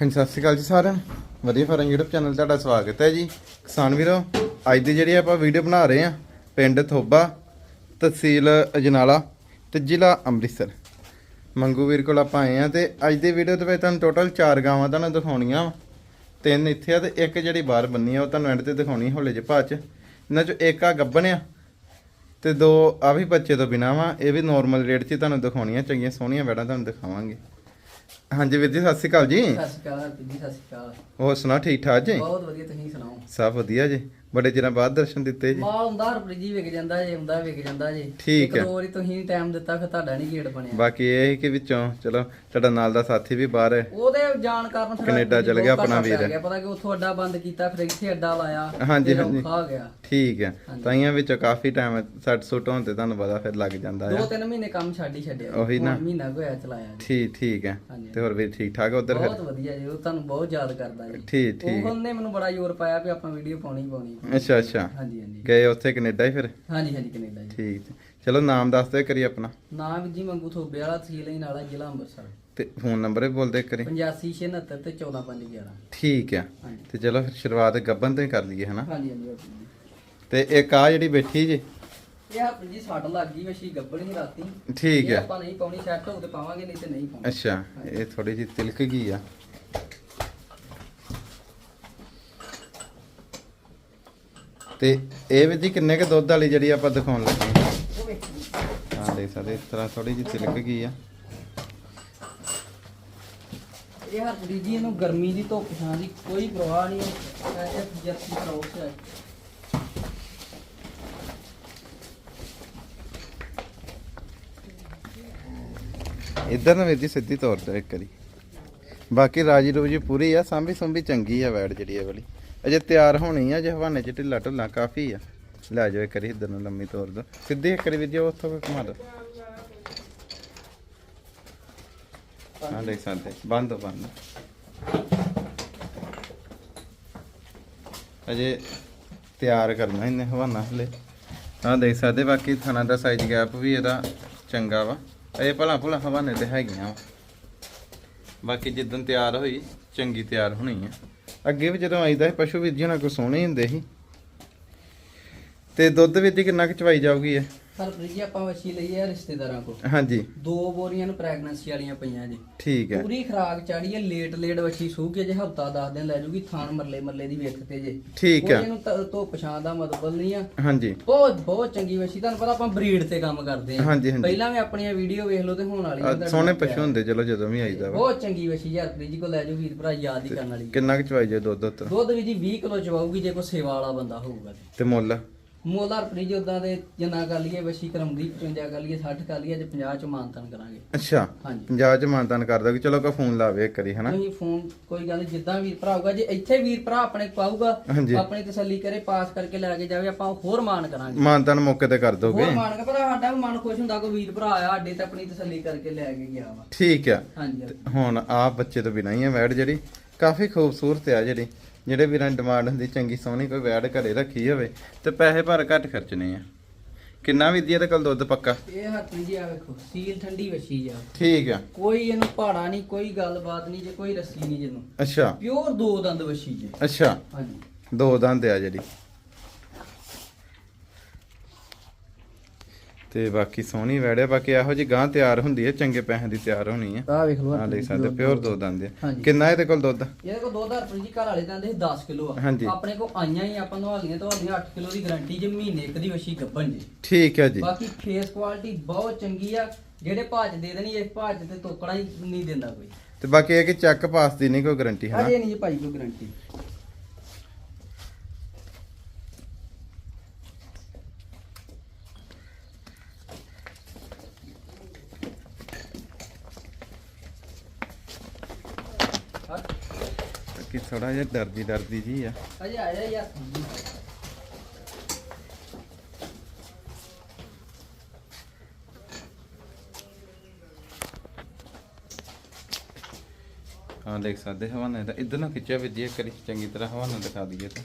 ਹਾਂਜੀ, ਸਤਿ ਸ਼੍ਰੀ ਅਕਾਲ ਜੀ ਸਾਰਿਆਂ ਵਧੀਆ ਫਾਰਮ YouTube ਚੈਨਲ ਤੁਹਾਡਾ ਸਵਾਗਤ ਹੈ ਜੀ। ਕਿਸਾਨ ਵੀਰੋ, ਅੱਜ ਦੀ ਜਿਹੜੀ ਆਪਾਂ ਵੀਡੀਓ ਬਣਾ ਰਹੇ ਆ ਪਿੰਡ ਥੋਬਾ, ਤਹਿਸੀਲ ਅਜਨਾਲਾ ਤੇ ਜ਼ਿਲ੍ਹਾ ਅੰਮ੍ਰਿਤਸਰ। ਮੰਗੂ ਵੀਰ ਕੋਲ ਆਪਾਂ ਆਏ ਆ ਤੇ ਅੱਜ ਦੀ ਵੀਡੀਓ ਦੇ ਵਿੱਚ ਤੁਹਾਨੂੰ ਟੋਟਲ 4 ਗਾਵਾਂ ਤੁਹਾਨੂੰ ਦਿਖਾਉਣੀਆਂ ਵਾ। ਤਿੰਨ ਇੱਥੇ ਆ ਤੇ ਇੱਕ ਜਿਹੜੀ ਬਾਹਰ ਬੰਨੀ ਆ, ਉਹ ਤੁਹਾਨੂੰ ਐਂਡ ਤੇ ਦਿਖਾਉਣੀ ਹੌਲੇ ਜਿਹੇ ਭਾਅ ਚ। ਇਹਨਾਂ ਚੋਂ ਇੱਕ ਆ ਗੱਬਣ ਆ ਤੇ ਦੋ ਆ ਵੀ ਬੱਚੇ ਤੋਂ ਬਿਨਾ ਵਾ, ਇਹ ਵੀ ਨਾਰਮਲ ਰੇਟ 'ਚ ਤੁਹਾਨੂੰ ਦਿਖਾਉਣੀਆਂ, ਚੰਗੀਆਂ ਸੋਹਣੀਆਂ ਵੈੜਾਂ ਤੁਹਾਨੂੰ ਦਿਖਾਵਾਂਗੇ। ਹਾਂਜੀ ਵੀਰ ਜੀ ਸਤਿ ਸ਼੍ਰੀ ਅਕਾਲ ਜੀ। ਸਤਿ ਸ਼੍ਰੀ ਅਕਾਲ ਜੀ ਸਤਿ ਸ਼੍ਰੀ ਅਕਾਲ। ਹੋਰ ਸੁਣਾ ਠੀਕ ਠਾਕ ਜੀ? ਬਹੁਤ ਵਧੀਆ ਤੁਸੀਂ ਸੁਣਾਓ? ਸਭ ਵਧੀਆ ਜੀ। ਬੜੇ ਚਿਰਾਂ ਬਾਅਦ ਦਰਸ਼ਨ ਦਿੱਤੇ ਜੀ। ਮਾਲ ਹੁੰਦਾ ਹਰਪ੍ਰੀਤ ਜੀ ਵਿਕ ਜਾਂਦਾ ਜੇ ਹੁੰਦਾ ਵਿਕ ਜਾਂਦਾ ਜੇ। ਠੀਕ ਹੈ। ਦੋ ਵਾਰੀ ਤੁਸੀਂ ਟਾਈਮ ਦਿੱਤਾ ਫਿਰ ਤੁਹਾਡਾ ਨਹੀਂ ਗੇਟ ਬਣਿਆ। ਬਾਕੀ ਇਹ ਹੈ ਕਿ ਵਿੱਚੋਂ ਚਲੋ ਤੁਹਾਡਾ ਨਾਲ ਦਾ ਸਾਥੀ ਵੀ ਬਾਹਰ ਹੈ। ਉਹਦੇ ਜਾਣ ਕਾਰਨ ਫਿਰ ਕੈਨੇਡਾ ਚਲ ਗਿਆ ਆਪਣਾ ਵੀਰ। ਪਤਾ ਕਿ ਉੱਥੋਂ ਅੱਡਾ ਬੰਦ ਕੀਤਾ ਫਿਰ ਇੱਥੇ ਅੱਡਾ ਲਾਇਆ ਹਾਂਜੀ, ਹਾਂਜੀ। ਹੋ ਗਿਆ। ਠੀਕ ਹੈ। ਤਾਈਆਂ ਵਿੱਚੋਂ ਕਾਫੀ ਟਾਈਮ ਸੱਟ ਸੁੱਟ ਹੋਣ ਤੇ ਤੁਹਾਨੂੰ ਪਤਾ ਫਿਰ ਲੱਗ ਜਾਂਦਾ ਦੋ ਹੈ। ਤਿੰਨ ਮਹੀਨੇ ਕੰਮ ਛੱਡ ਹੀ ਛੱਡਿਆ। ਉਹੀ ਨਾ। ਮਹੀਨਾ ਹੋਇਆ ਚਲਾਇਆ ਜੀ। ਠੀਕ ਠੀਕ ਹੈ। ਤੇ ਹੋਰ ਵੀ ਠੀਕ ਠਾਕ ਉਧਰ ਫਿਰ? ਬਹੁਤ ਵਧੀਆ ਜੀ ਉਹ ਤੁਹਾਨੂੰ ਬਹੁਤ ਯਾਦ ਕਰਦਾ ਜੀ। ਠੀਕ ਠੀਕ। ਉਹ ਨੇ ਮੈਨੂੰ ਬੜਾ ਜ਼ੋਰ ਪਾਇਆ ਵੀ ਆਪਾਂ ਵੀਡੀਓ ਪਾਉਣੀ ਹੀ ਪਾਉਣੀ ਅੱਛਾ ਅੱਛਾ। ਹਾਂਜੀ ਹਾਂਜੀ। ਗਏ ਉੱਥੇ ਕੈਨੇਡਾ ਹੀ ਫਿਰ? ਹਾਂਜੀ ਹਾਂਜੀ ਕੈਨੇਡਾ ਜੀ। ਠੀਕ ਜੀ। ਚਲੋ ਨਾਮ ਦੱਸ ਦਿਓ ਕਰੀ ਆਪਣਾ। ਨਾਮ ਜੀ ਮੰਗੂ ਥੋਬੇ ਵਾਲਾ ਤਹਿਸੀਲ ਨਾਲਾ ਜ਼ਿਲ੍ਹਾ ਅੰਮ੍ਰਿਤਸਰ। ਤੇ ਫੋਨ ਨੰਬਰ ਵੀ ਬੋਲ ਕਰੀ 8569 ਤੇ 14511 ਠੀਕ ਹਾਂਜੀ। ਤੇ ਚਲੋ ਫਿਰ ਸ਼ੁਰੂਆਤ ਗੱਬਨ ਤੋਂ ਹੀ ਕਰ ਲਈਏ ਹਨਾ? ਹਾਂਜੀ ਹਾਂਜੀ ਬਾਪੂ ਜੀ। ਤੇ ਇੱਕ ਆ ਜਿਹੜੀ ਬੈਠੀ ਜੀ? ਇਹ ਹੱਥ ਜੀ ਸੱਟ ਲੱਗ ਗਈ ਵਸ਼ੀ ਗੱਬੜ ਹੀ ਰਾਤੀ। ਠੀਕ ਇਹ ਹੈ ਆਪਾਂ ਨਹੀਂ ਪਾਉਣੀ ਸੈੱਟ ਹੋ ਤੇ ਪਾਵਾਂਗੇ ਨਹੀਂ ਤੇ ਨਹੀਂ ਪਾਉਣੀ। ਅੱਛਾ ਇਹ ਥੋੜੀ ਜਿਹੀ ਤਿਲਕ ਗਈ ਆ। ਤੇ ਇਹ ਵੀ ਜੀ ਕਿੰਨੇ ਕ ਦੁੱਧ ਵਾਲੀ ਜਿਹੜੀ ਆਪਾਂ ਦਿਖਾਉਣ ਲੱਗੇ ਹਾਂ? ਦੇਖ ਸਕਦੇ ਇਸ ਤਰ੍ਹਾਂ ਥੋੜੀ ਜਿਹੀ ਤਿਲਕ ਗਈ ਆ। ਇਹ ਦੀ ਜੀ ਇਹਨੂੰ ਗਰਮੀ ਦੀ ਧੁੱਪ ਛਾਂ ਦੀ ਕੋਈ ਪ੍ਰਵਾਹ ਨਹੀਂ ਐਸੇ ਜਰਸੀ ਕ੍ਰੋਸ ਹੈ। ਇਧਰ ਨੂੰ ਵੀਰ ਜੀ ਸਿੱਧੀ ਤੌਰ ਤੇ ਇੱਕ ਵਾਰੀ। ਬਾਕੀ ਰਾਜੀ ਰੂਜੀ ਪੂਰੀ ਆ ਸਾਂਭੀ ਸੁੰਭੀ ਚੰਗੀ ਆ ਵੈੜ ਜਿਹੜੀ ਇਹ ਵਾਲੀ। ਅਜੇ ਤਿਆਰ ਹੋਣੀ ਆ ਜੇ ਹਵਾਨੇ ਚ ਢਿੱਲਾ ਢੁੱਲਾ ਕਾਫੀ ਆ। ਲੈ ਜਾਓ ਇੱਕ ਵਾਰੀ ਇਧਰ ਨੂੰ ਲੰਮੀ ਤੌਰ ਦੋ। ਸਿੱਧੀ ਇੱਕ ਵਾਰੀ ਵੀਰ ਉੱਥੋਂ ਵੀ ਘੁਮਾ ਦੋ। ਹਾਂ ਦੇਖ ਸਕਦੇ, ਬੰਦ ਬੰਦ। ਅਜੇ ਤਿਆਰ ਕਰਨਾ ਇਹਨੇ ਹਵਾਨਾ ਹਲੇ। ਹਾਂ ਦੇਖ ਸਕਦੇ, ਬਾਕੀ ਥਾਣਾ ਦਾ ਸਾਈਜ਼ ਗੈਪ ਵੀ ਇਹਦਾ ਚੰਗਾ ਵਾ। ਅਜੇ ਭਲਾ ਭੁਲਾ ਹਵਾਨੇ ਤੇ ਹੈਗੀਆਂ ਵਾ। ਬਾਕੀ ਜਿੱਦਣ ਤਿਆਰ ਹੋਈ, ਚੰਗੀ ਤਿਆਰ ਹੋਣੀ ਆ। ਅੱਗੇ ਵੀ ਜਦੋਂ ਆਈਦਾ ਸੀ, ਪਸ਼ੂ ਵੀਰ ਜੀ ਨਾਲ ਕੋ ਸੋਹਣੇ ਹੀ ਹੁੰਦੇ ਸੀ। ਤੇ ਦੁੱਧ ਵਿੱਚ ਜੀ ਕਿੰਨਾ ਕੁ ਚਵਾਈ ਜਾਊਗੀ ਇਹ? ਹਰਪ੍ਰੀਤ ਜੀ ਆਪਾਂ ਵਸ਼ੀ ਲਈ ਹੈ ਰਿਸ਼ਤੇਦਾਰਾਂ ਕੋਲ। ਹਾਂਜੀ। ਦੋ ਬੋਰੀਆਂ ਨੂੰ ਪ੍ਰੈਗਨੈਂਸੀ ਵਾਲੀਆਂ ਪਈਆਂ ਜੀ। ਠੀਕ ਹੈ। ਪੂਰੀ ਖਰਾਕ ਚਾੜੀ ਹੈ ਲੇਟ ਲੇਟ ਵਸ਼ੀ ਸੂ ਕੇ ਜੇ ਹਫਤਾ 10 ਦਿਨ ਲੈ ਜੂਗੀ ਥਾਣ ਮਰਲੇ ਮਰਲੇ ਦੀ ਵੇਖ ਤੇ ਜੇ। ਠੀਕ ਕੋਈ ਹੈ ਇਹਨੂੰ ਧ- ਧੁੱਪ ਛਾਂ ਦਾ ਮਤਲਬ ਨਹੀਂ ਆ। ਹਾਂਜੀ। ਬਹੁਤ ਬਹੁਤ ਚੰਗੀ ਵਸ਼ੀ ਤੁਹਾਨੂੰ ਪਤਾ ਆਪਾਂ ਬਰੀਡ ਤੇ ਕੰਮ ਕਰਦੇ ਆ ਹਾਂਜੀ, ਹਾਂਜੀ। ਪਹਿਲਾਂ ਵੀ ਆਪਣੀਆਂ ਵੀਡੀਓ ਵੇਖ ਲਓ ਤੇ ਹੁਣ ਵਾਲੀ ਆਹ ਸੋਹਣੇ ਪਸ਼ੂ ਹੁੰਦੇ ਚਲੋ ਜਦੋਂ ਵੀ ਆਈਦਾ ਬਹੁਤ ਚੰਗੀ ਜੀ ਲੈ ਵੀਰ ਭਰਾ ਯਾਦ ਹੀ ਕਰਨ ਵਾਲੀ। ਕਿੰਨਾ ਕੁ ਚਵਾਈ ਜੇ ਦੁੱਧ ਦੁੱਧ ਵੀ ਜੀ 20 ਕਿਲੋ ਚਵਾਊਗੀ ਜੇ ਕੋ ਸੇਵਾ ਵਾਲਾ ਬੰਦਾ ਹੋਊਗਾ ਤੇ ਮੁੱਲ? ਮੋਲਾ ਪ੍ਰੀਤ ਜੀ ਉਦਾਂ ਦੇ ਜਿੰਨਾ ਕਰ ਲਈਏ ਵਸ਼ੀ ਕਰਮਦੀ 55 ਕਰ ਲਈਏ 60 ਕਰ ਲਈਏ ਜੇ 50 ਚ ਮਾਨਤਨ ਕਰਾਂਗੇ। ਅੱਛਾ ਹਾਂਜੀ। 50 ਚ ਮਾਨਤਾਨ ਕਰ ਦੋਗੇ ਚਲੋ ਕੋ ਫੋਨ ਲਾਵੇ ਇੱਕ ਵਾਰੀ ਹਨਾ? ਤੁਸੀਂ ਫੋਨ ਕੋਈ ਗੱਲ ਨੀ, ਜਿੱਦਾਂ ਵੀਰ ਭਰਾ ਹੋਊਗਾ ਜੇ ਇੱਥੇ ਵੀਰ ਭਰਾ ਆਪਣੇ ਹਾਂਜੀ। ਆਪਣੀ ਤਸੱਲੀ ਕਰੇ ਪਾਸ ਕਰਕੇ ਲੈ ਕੇ ਜਾਵੇ ਆਪਾਂ ਹੋਰ ਮਾਨ ਕਰਾਂਗੇ। ਮਾਨਤਾਨ ਮੌਕੇ ਤੇ ਕਰ ਦੋਗੇ? ਹੋਰ ਮਾਨ ਕਰ ਪਰ ਸਾਡਾ ਵੀ ਮਨ ਖੁਸ਼ ਹੁੰਦਾ ਕੋਈ ਵੀਰ ਭਰਾ ਆਇਆ ਸਾਡੇ ਤੇ ਆਪਣੀ ਤਸੱਲੀ ਕਰਕੇ ਲੈ ਕੇ ਗਿਆ ਵਾ। ਠੀਕ ਆ। ਹਾਂਜੀ ਹਾਂਜੀ। ਹੁਣ ਆ ਬੱਚੇ ਤੋਂ ਬਿਨਾਂ ਹੀ ਆ ਵੈੜ ਜਿਹੜੀ ਕਾਫੀ ਖੂਬਸੂਰਤ ਆ ਜਿਹੜੀ। ਜਿਹੜੇ ਵੀਰਾਂ ਡਿਮਾਂਡ ਹੁੰਦੀ ਚੰਗੀ ਸੋਹਣੀ ਕੋਈ ਵੈੜ ਘਰੇ ਰੱਖੀ ਹੋਵੇ ਤੇ ਪੈਸੇ ਪਰ ਘੱਟ ਖਰਚਣੇ ਆ। ਕਿੰਨਾ ਵੀ ਦੀ ਇਹਦੇ ਕੋਲ ਦੁੱਧ ਪੱਕਾ? ਇਹ ਹੱਥੀ ਜੀ ਆ ਵੇਖੋ ਸੀਲ ਠੰਡੀ ਵਛੀ ਆ। ਠੀਕ ਆ। ਕੋਈ ਇਹਨੂੰ ਪਹਾੜਾ ਨਹੀਂ ਕੋਈ ਗੱਲਬਾਤ ਨਹੀਂ ਜੇ ਕੋਈ ਰੱਸੀ ਨਹੀਂ ਜਿਹਨੂੰ। ਅੱਛਾ। ਪਿਓਰ ਦੋ ਦੰਦ ਵਛੀ ਜੇ। ਅੱਛਾ। ਹਾਂਜੀ। ਦੋ ਦੰਦ ਆ ਜਿਹੜੀ। ਤੇ ਬਾਕੀ ਸੋਹਣੀ ਵੈੜ ਆ ਬਾਕੀ ਇਹੋ ਜੀ ਗਾਂ ਤਿਆਰ ਹੁੰਦੀ ਹੈ ਚੰਗੇ ਪੈਸਿਆਂ ਦੀ ਤਿਆਰ ਹੋਣੀ ਆ। ਆ ਵੇਖ ਲਓ ਆ ਦੇਖ ਸਕਦੇ ਪਿਓਰ ਦੋ ਦੰਦ ਆ। ਹਾਂਜੀ। ਕਿੰਨਾ ਇਹਦੇ ਕੋਲ ਦੁੱਧ? ਇਹਦੇ ਕੋਲ 2000 ਰੁਪਏ ਜੀ ਘਰ ਵਾਲੇ ਦੰਦੇ 10 ਕਿਲੋ ਆ। ਹਾਂਜੀ। ਆਪਣੇ ਕੋਲ ਆਈਆਂ ਹੀ ਆਪਾਂ ਨਵਾਲੀਆਂ ਤੁਹਾਡੀਆਂ 8 ਕਿਲੋ ਦੀ ਗਾਰੰਟੀ ਜੇ ਮਹੀਨੇ ਇੱਕ ਦੀ ਵਛੀ ਗੱਭਣ ਜੀ। ਠੀਕ ਹੈ ਜੀ। ਬਾਕੀ ਫੇਸ ਕੁਆਲਿਟੀ ਬਹੁਤ ਚੰਗੀ ਆ ਜਿਹੜੇ ਭਾਜ ਦੇ ਦੇਣੀ ਇਸ ਭਾਜ ਤੇ ਤੋਕੜਾ ਹੀ ਨਹੀਂ ਦਿੰਦਾ ਕੋਈ। ਤੇ ਬਾਕੀ ਇਹ ਕਿ ਚੱਕ ਪਾਸ ਦੀ ਨਹੀਂ ਕੋਈ ਗਾਰੰਟੀ ਹੈ ਅਜੇ ਨਹੀਂ ਜੀ ਭਾਈ ਕੋਈ ਗਾਰੰਟੀ ਕਿ ਥੋੜਾ ਜਿਹਾ ਡਰਦੀ ਡਰਦੀ ਜੀ ਆ। ਆਇਆ ਯਾਰ ਹਾਂ ਦੇਖ ਸਕਦੇ ਹਵਾਨਾ ਦਾ ਇਧਰ ਨੂੰ ਖਿੱਚਿਆ ਵੀ ਜੀ ਕਰੀ ਚੰਗੀ ਤਰ੍ਹਾਂ ਹਵਾਨਾ ਦਿਖਾ ਦਈਏ ਤਾਂ।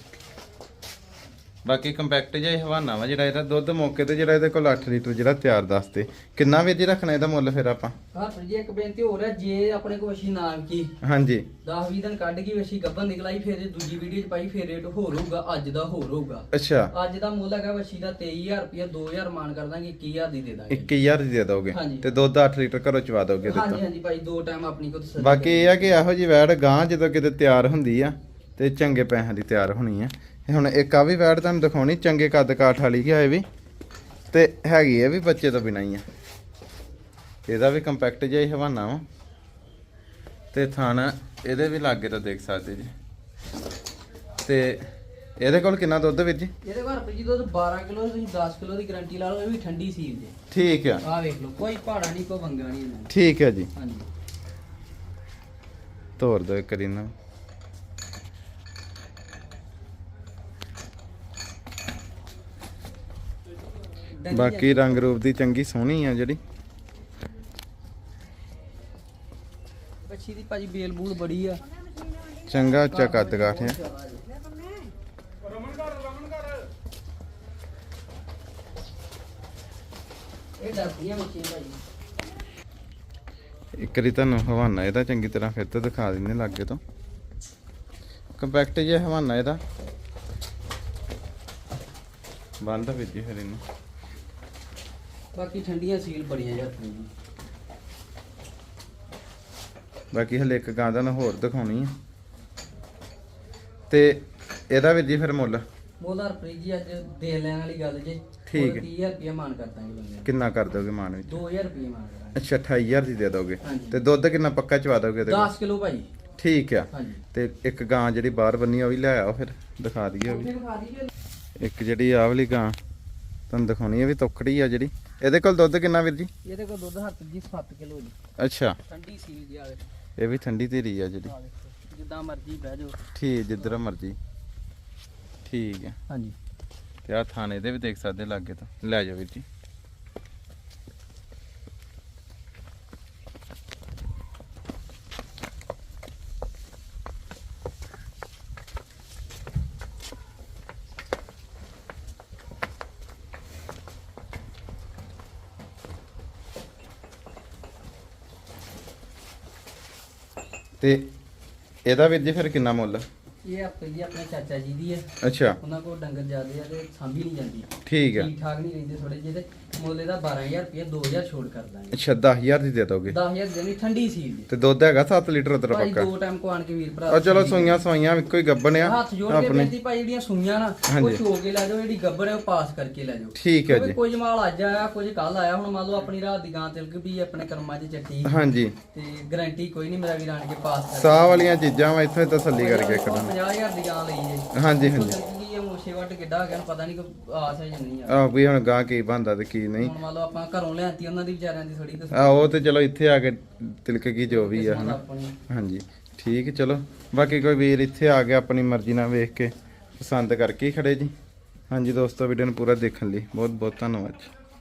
ਬਾਕੀ ਕੰਪੈਕਟ ਜਿਹਾ ਹਵਾਨਾ ਵਾ ਜਿਹੜਾ ਇਹਦਾ ਦੁੱਧ ਮੌਕੇ ਤੇ ਜਿਹੜਾ ਇਹਦੇ ਕੋਲ 8 ਲੀਟਰ ਜਿਹੜਾ ਤਿਆਰ ਦੱਸਦੇ ਕਿੰਨਾ ਵੀਰ ਜੀ ਰੱਖਣਾ ਇਹਦਾ ਮੁੱਲ ਫਿਰ ਆਪਾਂ? ਹਰਪ੍ਰੀਤ ਜੀ ਇੱਕ ਬੇਨਤੀ ਹੋ ਰਿਹਾ ਜੇ ਆਪਣੇ ਕੋਲ ਵਸ਼ੀ ਨਾ ਕੀ ਹਾਂਜੀ। 10 20 ਦਿਨ ਕੱਢ ਗਈ ਵਸ਼ੀ ਗੱਬਨ ਨਿਕਲਾਈ ਫਿਰ ਦੂਜੀ ਵੀਡੀਓ ਚ ਪਾਈ ਫਿਰ ਰੇਟ ਹੋਰ ਹੋਊਗਾ ਅੱਜ ਦਾ ਹੋਰ ਹੋਊਗਾ। ਅੱਛਾ। ਅੱਜ ਦਾ ਮੁੱਲ ਹੈਗਾ ਵਸ਼ੀ ਦਾ 23000 ਰੁਪਇਆ 2000 ਮਾਨ ਕਰ ਦਾਂਗੇ 21000 ਦੀ ਦੇ ਦਾਂਗੇ। 21000 ਦੀ ਦੇ ਦੋਗੇ। ਤੇ ਦੁੱਧ 8 ਲੀਟਰ ਘਰੋਂ ਚਵਾ ਦੋਗੇ ਹਾਂਜੀ ਹਾਂਜੀ ਭਾਈ ਦੋ ਟਾਈਮ ਆਪਣੀ ਕੋਲ ਤਸੱਲੀ ਬਾਕੀ ਇਹ ਆ ਕਿ ਇਹੋ ਜੀ ਵੈੜ ਗਾਂ ਜਦੋਂ ਕਿਤੇ ਤਿਆਰ ਹੁੰਦੀ ਆ ਤੇ ਚੰਗੇ ਪੈਸਿਆਂ ਦੀ ਤਿਆਰ ਹੋਣੀ ਆ। ਹੁਣ ਇੱਕ ਆ ਵੀ ਵੈੜ ਤੁਹਾਨੂੰ ਦਿਖਾਉਣੀ ਚੰਗੇ ਕੱਦ ਕਾਠ ਵਾਲੀ ਕਿ ਇਹ ਵੀ। ਤੇ ਹੈਗੀ ਇਹ ਵੀ ਬੱਚੇ ਤੋਂ ਬਿਨਾਂ ਹੀ ਆ। ਇਹਦਾ ਵੀ ਕੰਪੈਕਟ ਜਿਹਾ ਹੀ ਹਵਾਨਾ ਵਾ। ਤੇ ਥਣ ਇਹਦੇ ਵੀ ਲਾਗੇ ਤਾਂ ਦੇਖ ਸਕਦੇ ਜੀ। ਤੇ ਇਹਦੇ ਕੋਲ ਕਿੰਨਾ ਦੁੱਧ ਵੀਰ ਜੀ? ਇਹਦੇ ਘਰ ਜੀ ਦੁੱਧ 12 ਕਿਲੋ ਤੁਸੀਂ 10 ਕਿਲੋ ਦੀ ਗਾਰੰਟੀ ਲਾ ਲਓ ਇਹ ਵੀ ਠੰਡੀ ਸੀਲ ਜੇ। ਠੀਕ ਆ। ਆਹ ਵੇਖ ਲਓ ਕੋਈ ਪਹਾੜਾ ਨਹੀਂ ਕੋਈ ਵੰਗਾ ਨਹੀਂ ਠੀਕ ਹੈ ਜੀ। ਹਾਂਜੀ। ਤੋਰ ਦੋ ਇੱਕ ਵਾਰੀ ਡੰਡੀ ਬਾਕੀ ਰੰਗ ਰੂਪ ਦੀ ਚੰਗੀ ਸੋਹਣੀ ਆ ਜਿਹੜੀ। ਬੱਚੀ ਦੀ ਭਾਜੀ ਬੇਲ ਬੂਲ ਬੜੀ ਆ। ਚੰਗਾ ਉੱਚਾ ਕੱਦ ਕਾਠ ਆ। ਇਹ ਡਰਦੀਆਂ ਬੱਚੀਆਂ ਭਾਜੀ। ਇੱਕ ਵਾਰੀ ਤੁਹਾਨੂੰ ਹਵਾਨਾ ਇਹਦਾ ਚੰਗੀ ਤਰ੍ਹਾਂ ਫਿਰ ਤੋਂ ਦਿਖਾ ਦਿੰਦੇ ਲਾਗੇ ਤੋਂ। ਕੰਪੈਕਟ ਜਿਹਾ ਹਵਾਨਾ ਇਹਦਾ। ਬੰਦ ਵਿੱਚ ਫਿਰ ਇਹਨੂੰ। ਬਾਕੀ ਠੰਡੀਆਂ ਸੀਲ ਬੜੀਆਂ ਜਾਂਦੀਆਂ ਜੀ ਬਾਕੀ ਹਲੇ ਇੱਕ ਗਾਂ ਦਾ ਨਾ ਹੋਰ ਦਿਖਾਉਣੀ ਆ। ਤੇ ਇਹਦਾ ਵੀ ਜੀ ਫਿਰ ਮੁੱਲ? ਮੋਦਾਰ ਪ੍ਰੀਤ ਜੀ ਅੱਜ ਦੇ ਲੈਣ ਵਾਲੀ ਗੱਲ ਜੇ। ਠੀਕ ਹੈ। 30000 ਰੁਪਇਆ ਮਾਨ ਕਰ ਦਾਂਗੇ ਬੰਦੇ। ਕਿੰਨਾ ਕਰ ਦੋਗੇ ਮਾਨ ਵਿੱਚ? 2000 ਰੁਪਇਆ ਮਾਨ ਕਰਾਂਗੇ। ਅੱਛਾ 28000 ਦੀ ਦੇ ਦੋਗੇ। ਹਾਂਜੀ। ਤੇ ਦੁੱਧ ਕਿੰਨਾ ਪੱਕਾ ਚਵਾ ਦੋਗੇ ਇਹਦੇ ਕੋਲ? 10 ਕਿਲੋ ਭਾਜੀ ਠੀਕ ਆ। ਹਾਂਜੀ। ਤੇ ਇੱਕ ਗਾਂ ਜਿਹੜੀ ਬਾਹਰ ਬੰਨੀ ਆ ਉਹ ਵੀ ਲੈ ਆਓ ਫਿਰ। ਦਿਖਾ ਦਈਏ ਉਹ ਵੀ। ਇੱਕ ਜਿਹੜੀ ਆਹ ਵਾਲੀ ਗਾਂ ਤੁਹਾਨੂੰ ਦਿਖਾਉਣੀ ਹੈ ਵੀ ਤੋਕੜੀ ਆ ਜਿਹੜੀ। ਇਹਦੇ ਕੋਲ ਦੁੱਧ ਕਿੰਨਾ ਵੀਰ ਜੀ? ਇਹਦੇ ਕੋਲ ਦੁੱਧ ਹੱਥ ਜੀ 7 ਕਿਲੋ ਜੀ। ਅੱਛਾ। ਠੰਡੀ ਸੀਲ ਜੀ ਆਵੇ ਇਹ ਵੀ ਠੰਡੀ ਧੀਰੀ ਆ ਜਿਹੜੀ। ਜਿੱਦਾਂ ਮਰਜ਼ੀ ਬਹਿ ਜਾਓ। ਠੀਕ ਜਿੱਧਰ ਮਰਜ਼ੀ। ਠੀਕ ਹੈ। ਹਾਂਜੀ। ਤੇ ਆ ਥਾਣੇ ਦੇ ਵੀ ਦੇਖ ਸਕਦੇ ਲਾਗੇ ਤੋਂ। ਲੈ ਜਾਓ ਵੀਰ ਜੀ। ਤੇ ਇਹਦਾ ਵੀਰ ਜੀ ਫਿਰ ਕਿੰਨਾ ਮੁੱਲ? ਇਹ ਹਫ਼ਤੇ ਜੀ ਆਪਣੇ ਚਾਚਾ ਜੀ ਦੀ ਹੈ। ਅੱਛਾ। ਉਹਨਾਂ ਕੋਲ ਡੰਗਰ ਜ਼ਿਆਦੇ ਆ ਤੇ ਸਾਂਭੀ ਨਹੀਂ ਜਾਂਦੀ ਠੀਕ ਹੈ ਠੀਕ ਠਾਕ ਨਹੀਂ ਰਹਿੰਦੇ ਥੋੜੇ ਜਿਹੇ ਤੇ। ਮੁੱਲ ਇਹਦਾ 12000 ਰੁਪਏ 2000 ਛੋੜ ਕਰ ਦਾਂਗੇ। ਅੱਛਾ 10000 ਦੀ ਦੇ ਦੋਗੇ? 10000 ਦੇਣੀ ਠੰਡੀ ਸੀਲ ਜੀ ਤੇ ਦੁੱਧ ਹੈਗਾ 7 ਲੀਟਰ ਉਧਰ ਭਾਈ ਪੱਕਾ? ਦੋ ਟਾਈਮ ਕੋ ਆਣ ਕੇ ਵੀਰ ਭਰਾ ਆ ਚਲੋ ਸੋਈਆਂ ਸਵਾਈਆਂ ਇੱਕੋ ਹੀ ਗੱਬਣ ਆ ਹੱਥ ਜੋੜ ਕੇ ਬੇਨਤੀ ਭਾਈ ਜਿਹੜੀਆਂ ਸੂਈਆਂ ਨਾ ਉਹ ਹਾਂਜੀ। ਕੇ ਲੈ ਜਾਓ ਜਿਹੜੀ ਗੱਬਰ ਹੈ ਉਹ ਪਾਸ ਕਰਕੇ ਲੈ ਜਾਓ। ਠੀਕ ਹੈ ਜੀ। ਕੁਝ ਮਾਲ ਅੱਜ ਆਇਆ ਕੁਝ ਕੱਲ ਆਇਆ ਹੁਣ ਮੰਨ ਲਓ ਆਪਣੀ ਰਾਤ ਦੀ ਗਾਂ ਤਿਲਕ ਵੀ ਆਪਣੇ ਕਰਮਾਂ 'ਚ ਚੱਟੀ। ਹਾਂਜੀ। ਤੇ ਗਾਰੰਟੀ ਕੋਈ ਨਹੀਂ ਮੇਰਾ ਵੀਰ ਆਣ ਕੇ ਪਾਸ ਕਰ ਸਾਹ ਵਾਲੀਆਂ ਚੀਜ਼ਾਂ ਵਾ ਇੱਥੋਂ ਹੀ ਤਸੱਲੀ ਕਰਕੇ ਖੜਨਾ 50000 ਦੀ ਗਾਂ ਲਈ ਜੇ। ਹਾਂਜੀ ਹਾਂਜੀ। ਹਾਂਜੀ ਕੀ ਇਹ ਮੋਸ਼ੇ ਵੱਟ ਕਿੱਡਾ ਹੋ ਗਿਆ ਨੂੰ ਪਤਾ ਨਹੀਂ ਕੋਈ ਆਸ ਹੈ ਜਾਂ ਨਹੀਂ ਆ। ਆ ਵੀ ਹੁਣ ਗਾਂ ਕੀ ਬੰਦਾ ਤੇ ਕੀ ਨਹੀਂ। ਹੁਣ ਮੰਨ ਲਓ ਆਪਾਂ ਘਰੋਂ ਲਿਆਂਤੀ ਉਹਨਾਂ ਦੀ ਵਿਚਾਰਿਆਂ ਦੀ ਥੋੜੀ ਆ ਉਹ ਤੇ ਚਲੋ ਇੱਥੇ ਆ ਕੇ ਤਿਲਕ ਗਈ ਜੋ ਵੀ ਆ ਹਨਾ। ਹਾਂਜੀ ਠੀਕ ਚਲੋ। ਬਾਕੀ ਕੋਈ ਵੀਰ ਇੱਥੇ ਆ ਗਿਆ ਆਪਣੀ ਮਰਜ਼ੀ ਨਾਲ ਵੇਖ ਕੇ ਪਸੰਦ ਕਰਕੇ ਹੀ ਖੜੇ ਜੀ। ਹਾਂਜੀ ਦੋਸਤੋ ਵੀਡੀਓ ਨੂੰ ਪੂਰਾ ਦੇਖਣ ਲਈ ਬਹੁਤ ਬਹੁਤ ਧੰਨਵਾਦ ਜੀ।